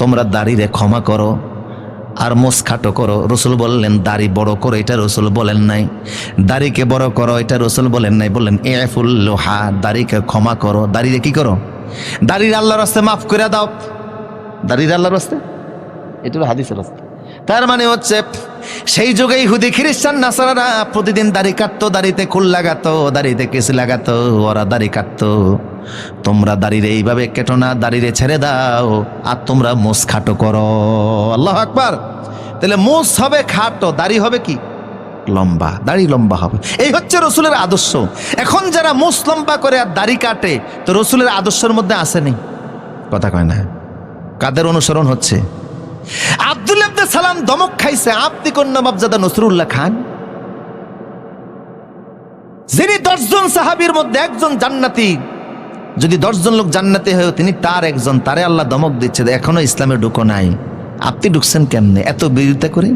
তোমরা দাড়িরে ক্ষমা করো আর মোস খাটো করো। রসুল বললেন, দাড়ি বড় করো, এটা রসুল বলেন নাই। দাড়িকে বড় করো, এটা রসুল বলেন নাই। বললেন এ ফুল লোহা, দাড়িকে ক্ষমা করো। দাড়িরে কি করো? দাড়ির আল্লাহর রাস্তে মাফ করে দাও। দাড়ির আল্লাহর রাস্তে এটা হাদিসের রাস্তা। তার মানে হচ্ছে সেই যুগে ইহুদি খ্রিস্টান, নাসারারা প্রতিদিন দাড়ি কাটতো, দাড়িতে খুল লাগাতো, দাড়িতে কেস লাগাতো, ওরা দাড়ি কাটতো। তোমরা দাড়িরে এইভাবে কেটো না, দাড়িরে ছেড়ে দাও, আর তোমরা মোস খাটো করো। আল্লাহ আকবার। তাহলে মোস হবে খাটো, দাড়ি হবে কি? লম্বা, দাড়ি লম্বা হবে। এই হচ্ছে রসুলের আদর্শ। এখন যারা মোস লম্বা করে আর দাড়ি কাটে, তো রসুলের আদর্শের মধ্যে আসেনি কথা কয় না। কাদের অনুসরণ হচ্ছে? আব্দুল সালাম দমক খাইছে আপনি কোন নবাবজাদা নসরুল্লাহ খান। যিনি দশজন সাহাবির মধ্যে একজন জান্নাতি, যদি দশজন লোক জান্নাতি হয়, তিনি তার একজন, তারে আল্লাহ দমক দিচ্ছে। এখনও ইসলামে ঢুকো নাই। আপনি ঢুকছেন কেমনে? এত বিরোধিতা করে?